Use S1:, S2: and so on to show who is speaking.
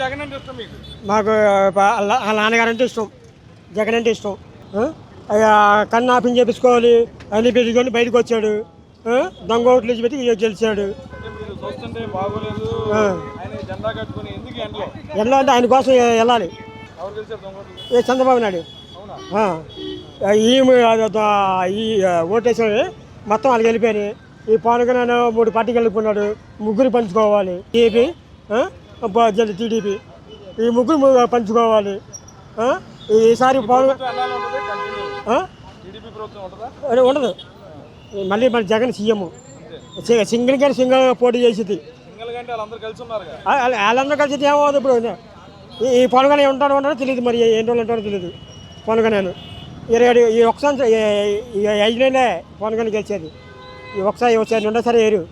S1: జగన్ అంటే ఇష్టం మీకు?
S2: వాళ్ళ వాళ్ళ నాన్నగారు అంటే ఇష్టం. జగన్ అంటే ఇష్టం. ఆ? కన్ను ఆపిని చేపించుకోవాలి. అన్ని పెట్టుకొని బయటకు వచ్చాడు. ఆ? దొంగ ఓట్లు ఇచ్చి పెట్టి గెలిచాడు. ఆ. ఎలా అంటే ఆయన కోసం వెళ్ళాలి. ఏ చంద్రబాబు నాయుడు. ఆ. ఈ ఈ మొత్తం వాళ్ళకి వెళ్ళిపోయాయి ఈ పవన్ కళ్యాణ్ మూడు పార్టీకి వెళ్ళిపోయినాడు ముగ్గురు పంచుకోవాలి. TDP TDP. ఈ ముగ్గురు పంచుకోవాలి? ఈసారి పవన్ ఉండదు. మళ్ళీ మన జగన్ సీఎం. సింగిల్ కానీ సింగిల్ పోటీ చేసింది.
S1: వాళ్ళందరూ కలిసి
S2: ఏమవుతుంది ఇప్పుడు? ఈ- కళ్యాణ్ ఉంటాడో ఉంటాడో తెలియదు మరి. ఎన్ని రోజులు ఉంటాడో తెలియదు కళ్యాణ్ ఇరవై ఈ ఒకసారి ఐదు నెలలే కళ్యాణ్ గెలిచేది. ఈ ఒకసారి ఒకసారి రెండోసారి వేరు